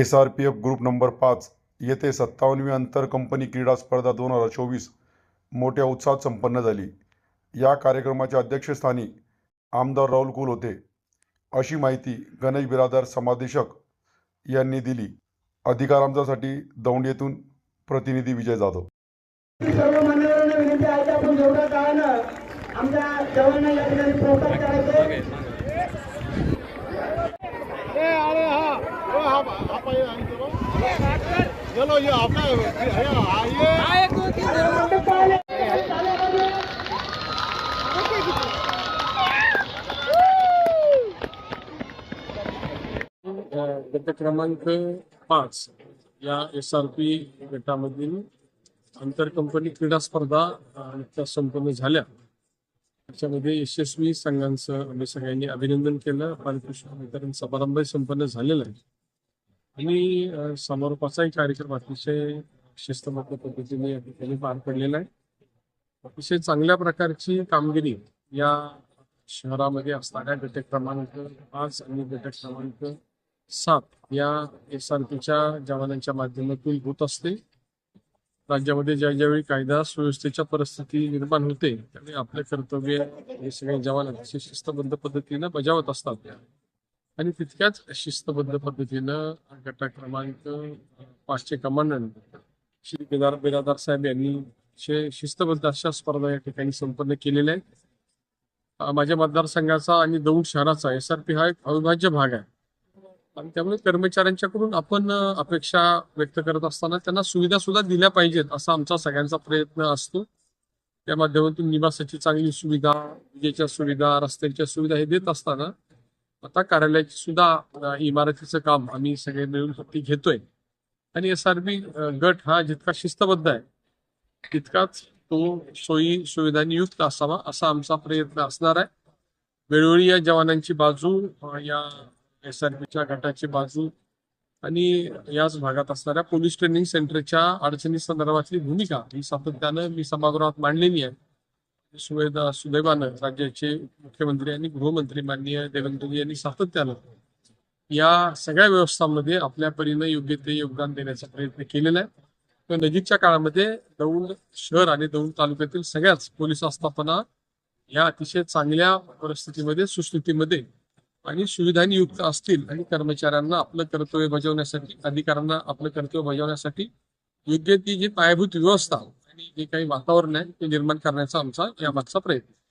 S R P F group number पाच येथे सत्तावन्नवी आंतर कंपनी क्रीडा स्पर्धा दोन हजार चोवीस मोठ्या उत्साहात संपन्न झाली. या कार्यक्रमाच्या अध्यक्षस्थानी आमदार राहुल कुल होते. अशी माहिती गणेश बिरादार समादेशक यांनी दिली. अधिकार आमदारसाठी दौंड येथून प्रतिनिधी विजय जाधव. विनंती आहे आपण आमच्या जवानांना या ठिकाणी प्रोत्साहन करायचे ए अरे हा ओ हा हा पाय आणि चलो चलो ये आपका है आइए गट क्रमांक पाच या एस आर पी गटामधील आंतर कंपनी क्रीडा स्पर्धा नुकत्याच संपन्न झाल्या. त्याच्यामध्ये यशस्वी संघांचं आम्ही सगळ्यांनी अभिनंदन केलं. पारितोषिक वितरण समारंभ संपन्न झालेला आहे. आणि समारोपाचाही कार्यक्रम अतिशय शिस्तबद्ध पद्धतीने या ठिकाणी पार पडलेला आहे. अतिशय चांगल्या प्रकारची कामगिरी या शहरामध्ये असणाऱ्या घटक क्रमांक पाच आणि घटक क्रमांक सात या एस आर पीच्या जवानांच्या माध्यमातून होत असते. राज्यामध्ये ज्या ज्यावेळी कायदा सुव्यवस्थेच्या परिस्थिती निर्माण होते त्यावेळी आपले कर्तव्य हे सगळे जवान अतिशय शिस्तबद्ध पद्धतीनं बजावत असतात. आणि तितक्याच शिस्तबद्ध पद्धतीनं गटा क्रमांक पाचचे कमांडंट श्री केदार बिरादार साहेब यांनी शे- शिस्तबद्ध अशा स्पर्धा या ठिकाणी संपन्न केलेल्या आहेत. माझ्या मतदारसंघाचा आणि दौंड शहराचा एस आर पी हा एक अविभाज्य भाग आहे. आणि त्यामुळे कर्मचाऱ्यांच्याकडून आपण अपेक्षा व्यक्त करत असताना त्यांना सुविधा सुद्धा दिल्या पाहिजेत असा आमचा सगळ्यांचा प्रयत्न असतो. त्या माध्यमातून निवासाची चांगली सुविधा विजेच्या सुविधा रस्त्यांच्या सुविधा हे देत असताना आता कार्यालयाची सुद्धा इमारतीचं काम आम्ही सगळे मिळून हाती घेतोय. आणि एस आर बी गट हा जितका शिस्तबद्ध आहे तितकाच तो सोयी सुविधांनी युक्त असावा असा आमचा प्रयत्न असणार आहे. वेळोवेळी या जवानांची बाजू या एस आर बीच्या गटाची बाजू आणि याच भागात असणाऱ्या पोलीस ट्रेनिंग सेंटरच्या अडचणी संदर्भातली भूमिका ही सातत्यानं मी सभागृहात मांडलेली आहे. सुवेदा सुदैवानं राज्याचे मुख्यमंत्री आणि गृहमंत्री माननीय देवेंद्रजी यांनी सातत्यानं या सगळ्या व्यवस्थांमध्ये आपल्या परीनं योग्य ते योगदान देण्याचा प्रयत्न केलेला आहे. तर नजीकच्या काळामध्ये दौंड शहर आणि दौंड तालुक्यातील सगळ्याच पोलीस आस्थापना या अतिशय चांगल्या परिस्थितीमध्ये सुस्थितीमध्ये आणि सुविधांनी युक्त असतील आणि कर्मचाऱ्यांना आपलं कर्तव्य बजावण्यासाठी अधिकाऱ्यांना आपलं कर्तव्य बजावण्यासाठी योग्य ती जी पायाभूत व्यवस्था जे काही वातावरण आहे ते निर्माण करण्याचा आमचा यामागचा प्रयत्न आहे.